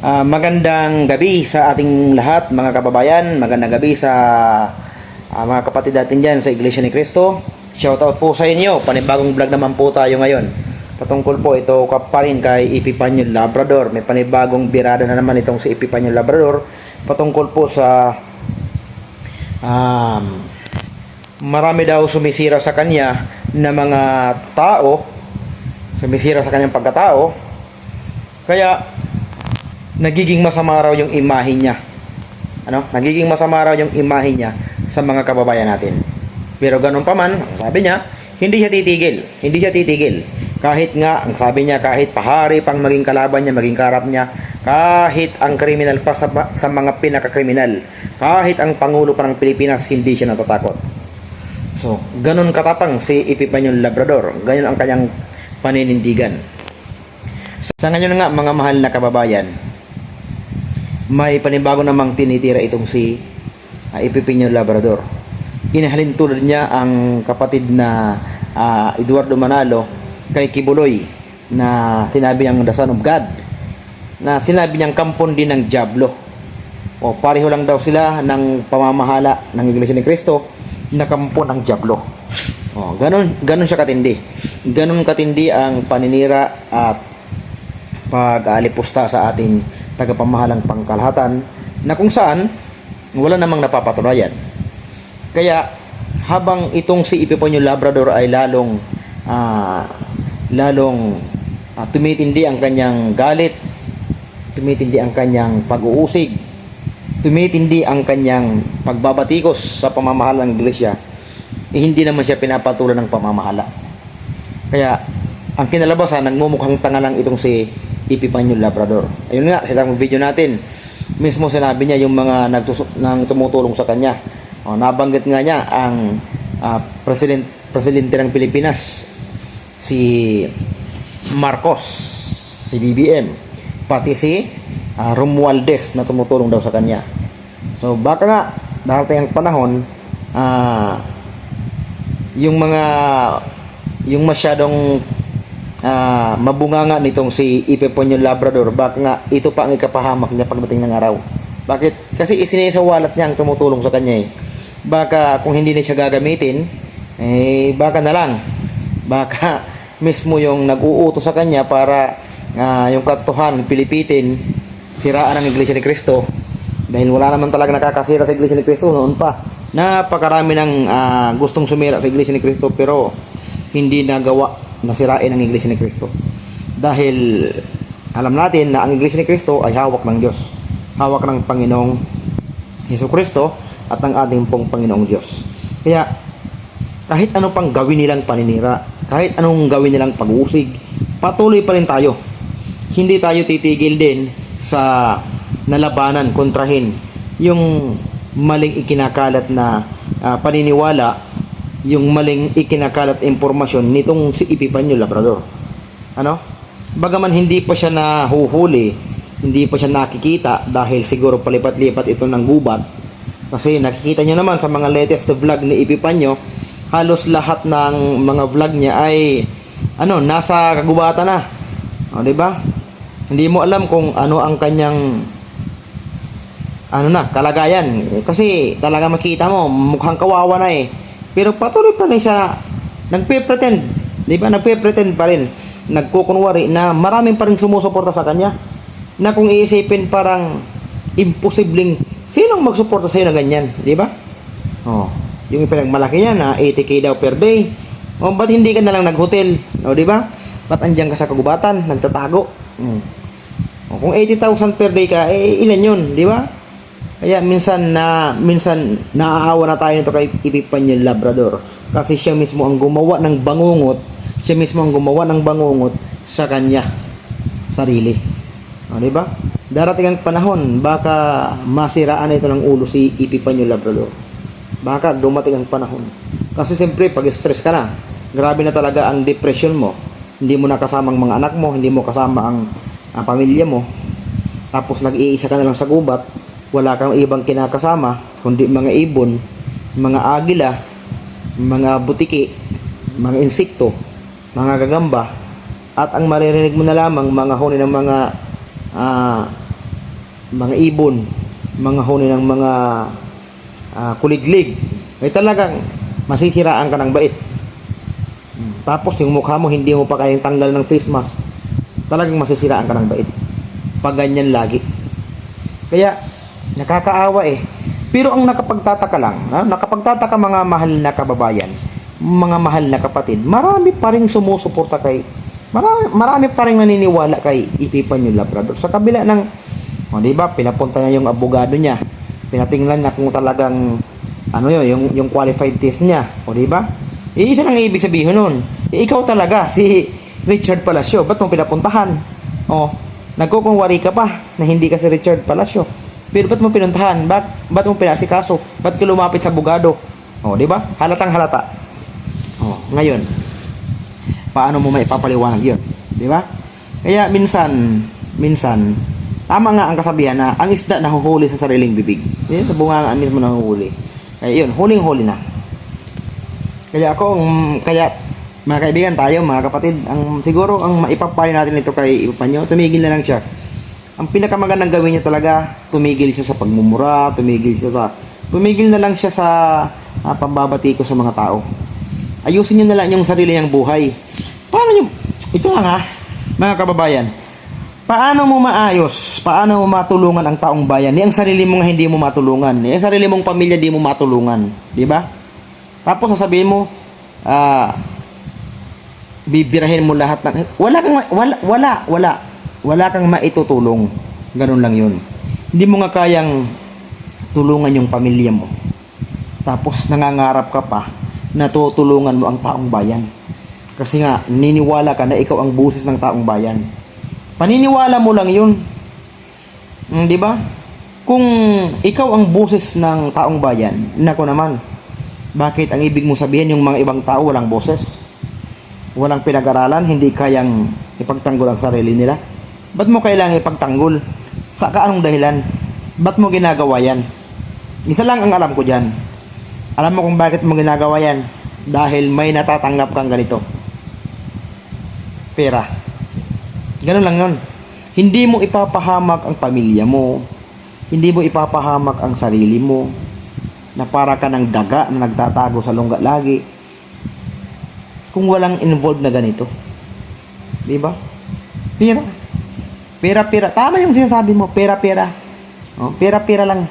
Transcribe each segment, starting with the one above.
Ah, magandang gabi sa ating lahat mga kababayan. Magandang gabi sa ah, mga kapatid natin dyan sa Iglesia ni Cristo. Shoutout po sa inyo. Panibagong vlog naman po tayo ngayon. Patungkol po ito pa rin kay Epipanyo Labrador. May panibagong birada na naman itong si Epipanyo Labrador. Patungkol po sa um, marami daw sumisira sa kanya na mga tao sumisira sa kanyang pagkatao kaya nagiging masama raw yung imahe niya. Ano? Nagiging masama raw yung imahe niya sa mga kababayan natin. Pero ganun pa man, sabi niya, hindi siya titigil. Hindi siya titigil. Kahit nga, ang sabi niya, kahit pahari pang maging kalaban niya, maging karap niya, kahit ang kriminal pa sa, sa mga pinakakriminal, kahit ang Pangulo pa ng Pilipinas, hindi siya natatakot. So, ganun katapang si Epipanyo Labrador. Ganyan ang kanyang paninindigan. Sa ngayon nga, mga mahal na kababayan, may panibago namang tinitira itong si uh, Ipipinyo Labrador. Inahalin tulad niya ang kapatid na ah, Eduardo Manalo kay Kibuloy na sinabi niyang the son of God na sinabi niyang kampon din ng Diablo. O pareho lang daw sila ng pamamahala ng Iglesia ni Cristo na kampon ng Diablo. O, ganun, ganun siya katindi. Ganun katindi ang paninira at pag-aalipusta sa ating tagapamahalang pangkalahatan na kung saan wala namang napapatunayan. Kaya habang itong si Epifanio Labrador ay lalong ah, lalong ah, tumitindi ang kanyang galit, tumitindi ang kanyang pag-uusig, tumitindi ang kanyang pagbabatikos sa pamamahala iglesia, eh, hindi naman siya pinapatulan ng pamamahala. Kaya ang kinalabasan, nagmumukhang tanga lang itong si Epifanio Labrador. Ayun nga, sa video natin, mismo sinabi niya yung mga nagtus- nang tumutulong sa kanya. O, nabanggit nga niya ang ah, president, presidente ng Pilipinas, si Marcos, si BBM, pati si ah, Romualdez na tumutulong daw sa kanya. So baka nga darating ang panahon ah yung mga yung masyadong ah, mabunganga nitong si Ipeponyo Labrador baka nga ito pa ang ikapahamak niya pagdating ng araw. Bakit? Kasi isinisawalat niya ang tumutulong sa kanya eh. Baka kung hindi na siya gagamitin, eh baka na lang. Baka mismo yung nag-uutos sa kanya para ah, yung katuhan, pilipitin, siraan ang Iglesia ni Cristo. Dahil wala naman talaga nakakasira sa Iglesia ni Cristo noon pa. Napakarami ng ah, gustong sumira sa Iglesia ni Cristo pero hindi nagawa na sirain ang Iglesia ni Cristo. Dahil alam natin na ang Iglesia ni Cristo ay hawak ng Diyos. Hawak ng Panginoong Heso Kristo at ang ating pong Panginoong Diyos. Kaya kahit ano pang gawin nilang paninira, kahit anong gawin nilang pag-usig, patuloy pa rin tayo. Hindi tayo titigil din sa nalabanan, kontrahin yung maling ikinakalat na ah, paniniwala, yung maling ikinakalat impormasyon nitong si Epipanyo Labrador. Ano? Bagaman hindi pa siya nahuhuli, hindi pa siya nakikita dahil siguro palipat-lipat ito ng gubat. Kasi nakikita nyo naman sa mga latest vlog ni Epipanyo, halos lahat ng mga vlog niya ay ano, nasa kagubatan na. O, di ba? Hindi mo alam kung ano ang kanyang ano na, kalagayan. Kasi talaga makita mo, mukhang kawawa na eh. Pero patuloy pa rin siya nagpe-pretend. Di ba? Nagpe-pretend pa rin. Nagkukunwari na maraming pa rin sumusuporta sa kanya. Na kung iisipin parang imposibleng sinong magsuporta sa'yo na ganyan. Di ba? Oh, yung ipinagmalaki niya na 80k daw per day. O, ba't hindi ka na lang nag-hotel? O, di ba? Ba't andyan ka sa kagubatan? Nagtatago? Hmm. O, kung 80,000 per day ka, eh, ilan yun? Di ba? Kaya minsan na minsan naaawa na tayo nito kay Epipanyo Labrador kasi siya mismo ang gumawa ng bangungot, siya mismo ang gumawa ng bangungot sa kanya sarili. O, di ba? Darating ang panahon, baka masiraan ito ng ulo si Epipanyo Labrador. Baka dumating ang panahon. Kasi siyempre, pag stress ka na, grabe na talaga ang depression mo. Hindi mo na kasama ang mga anak mo, hindi mo kasama ang, ang pamilya mo. Tapos nag-iisa ka na lang sa gubat, wala kang ibang kinakasama, kundi mga ibon, mga agila, mga butiki, mga insekto, mga gagamba, at ang maririnig mo na lamang mga huni ng mga ah, mga ibon, mga huni ng mga ah, kuliglig, ay talagang masisiraan ka ng bait. Tapos yung mukha mo, hindi mo pa kayang tanggal ng face mask, talagang masisiraan ka ng bait. Pag ganyan lagi. Kaya, nakakaawa eh. Pero ang nakapagtataka lang, ha? nakapagtataka mga mahal na kababayan, mga mahal na kapatid, marami pa rin sumusuporta kay, marami, marami pa rin naniniwala kay Ipipan yung Labrador. Sa kabila ng, o di ba, pinapunta niya yung abogado niya, pinatingnan niya kung talagang, ano yun, yung, yung qualified thief niya, o di ba? Eh, isa lang ang ibig sabihin nun. Eh, ikaw talaga, si Richard Palacio, ba't mo pinapuntahan? O, nagkukunwari ka pa na hindi ka si Richard Palacio. Pero ba't mo pinuntahan? Ba't, ba't mo pinasikaso? Ba't ka lumapit sa abogado? O, di ba? Halatang halata. O, ngayon, paano mo may papaliwanag yun? Di ba? Kaya minsan, minsan, tama nga ang kasabihan na ang isda nahuhuli sa sariling bibig. Yan, sa bunga nga mismo nahuhuli. Kaya yun, huling-huli na. Kaya ako, kaya mga kaibigan tayo, mga kapatid, ang siguro ang maipapayo natin ito kay Ipanyo, tumigil na lang siya. Ang pinakamagandang gawin niya talaga, tumigil siya sa pagmumura, tumigil siya sa tumigil na lang siya sa uh, pambabati ko sa mga tao. Ayusin niyo na lang yung sarili niyang buhay. Paano niyo ito lang ha, mga kababayan. Paano mo maayos? Paano mo matulungan ang taong bayan? Ni ang sarili mo nga hindi mo matulungan. Ni ang sarili mong pamilya di mo matulungan, di ba? Tapos sasabihin mo, ah, bibirahin mo lahat ng wala kang wala wala wala wala kang maitutulong. Ganun lang 'yun. Hindi mo nga kayang tulungan yung pamilya mo. Tapos nangangarap ka pa na tutulungan mo ang taong bayan. Kasi nga niniwala ka na ikaw ang buses ng taong bayan. Paniniwala mo lang 'yun. Mm, 'Di ba? Kung ikaw ang buses ng taong bayan, nako naman. Bakit ang ibig mo sabihin yung mga ibang tao walang boses? Walang pinag-aralan, hindi kayang ipagtanggol ang sarili nila? Ba't mo kailangan ipagtanggol? Sa kaanong dahilan? Ba't mo ginagawa yan? Isa lang ang alam ko dyan. Alam mo kung bakit mo ginagawa yan? Dahil may natatanggap kang ganito. Pera. Ganun lang yun. Hindi mo ipapahamak ang pamilya mo. Hindi mo ipapahamak ang sarili mo na para ka ng daga na nagtatago sa lungga lagi kung walang involved na ganito. Di ba? Pera. Pera, pera. Tama yung sinasabi mo. Pera, pera. Oh, pera, pera lang.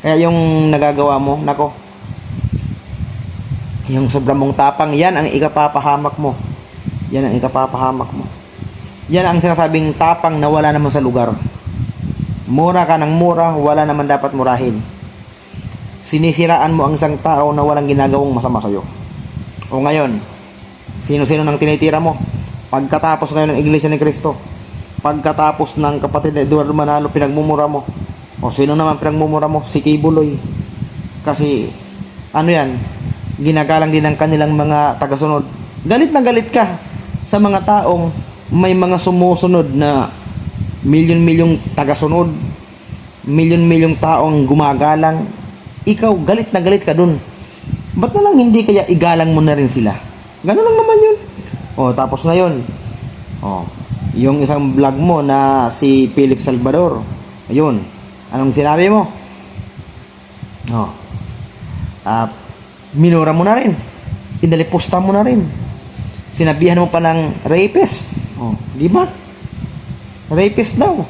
Kaya yung nagagawa mo, nako. Yung sobrang mong tapang, yan ang ikapapahamak mo. Yan ang ikapapahamak mo. Yan ang sinasabing tapang na wala naman sa lugar. Mura ka ng mura, wala naman dapat murahin. Sinisiraan mo ang isang tao na walang ginagawang masama sa'yo. O ngayon, sino-sino nang tinitira mo? Pagkatapos ngayon ng Iglesia ni Cristo, pagkatapos ng kapatid na Eduardo Manalo, pinagmumura mo. O sino naman pinagmumura mo? Si Kibuloy. Kasi, ano yan, ginagalang din ng kanilang mga tagasunod. Galit na galit ka sa mga taong may mga sumusunod na milyon-milyong tagasunod, milyon-milyong taong gumagalang. Ikaw, galit na galit ka dun. Ba't na lang hindi kaya igalang mo na rin sila? Ganun lang naman yun. O, tapos ngayon, o, yung isang vlog mo na si Felix Salvador, ayun, anong sinabi mo? O, ah, minura mo na rin. Inalipusta mo na rin. Sinabihan mo pa ng rapist. Oh, di ba? Rapist daw.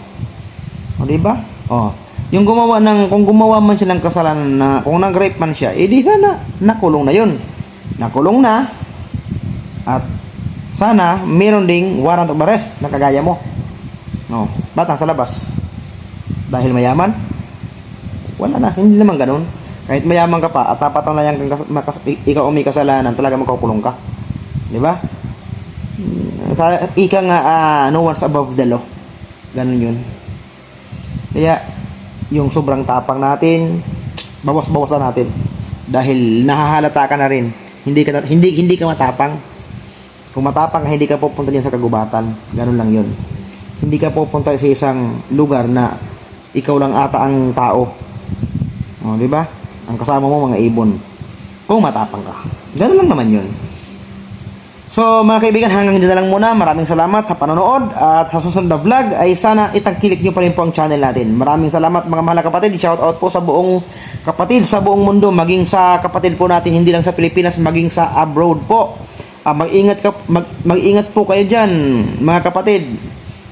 O, di ba? Oh, yung gumawa ng, kung gumawa man siya ng kasalanan na, kung nag-rape man siya, edi sana, nakulong na yun. Nakulong na, at sana, meron ding warrant of arrest na kagaya mo. No, ba't nasa labas? Dahil mayaman? Wala na, hindi naman ganun. Kahit mayaman ka pa at tapat kas- makas- ikaw ang may kasalanan, talaga magkukulong ka. Di ba? Mm, Sa ika nga, ah, no one's above the law. Ganun yun. Kaya, yung sobrang tapang natin, bawas-bawasan natin. Dahil nahahalata ka na rin. Hindi ka, hindi, hindi ka matapang. Kung matapang hindi ka pupunta dyan sa kagubatan. Ganun lang yun. Hindi ka pupunta sa isang lugar na ikaw lang ata ang tao. O, di ba? Ang kasama mo mga ibon. Kung matapang ka. Ganun lang naman yun. So mga kaibigan, hanggang dyan lang muna. Maraming salamat sa panonood at sa susunod na vlog ay sana itangkilik nyo pa rin po ang channel natin. Maraming salamat mga mahal na kapatid. Shout out po sa buong kapatid sa buong mundo, maging sa kapatid po natin, hindi lang sa Pilipinas, maging sa abroad po. Ah, mag-ingat ka, mag, mag-ingat po kayo diyan, mga kapatid.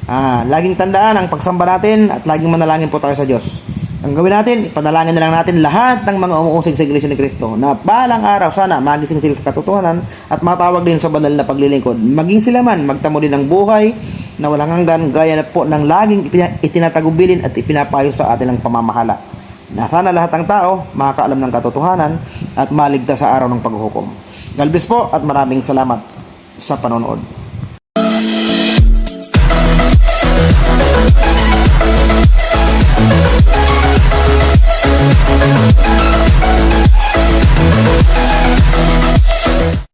Ah, laging tandaan ang pagsamba natin at laging manalangin po tayo sa Diyos. Ang gawin natin, ipanalangin na lang natin lahat ng mga umuusig sa Iglesia ni Cristo na balang araw sana magising sila sa katotohanan at matawag din sa banal na paglilingkod. Maging sila man, magtamo din ng buhay na walang hanggan gaya na po ng laging itinatagubilin at ipinapayo sa atin ng pamamahala. Na sana lahat ng tao makakaalam ng katotohanan at maligtas sa araw ng Galbis po at maraming salamat sa panonood.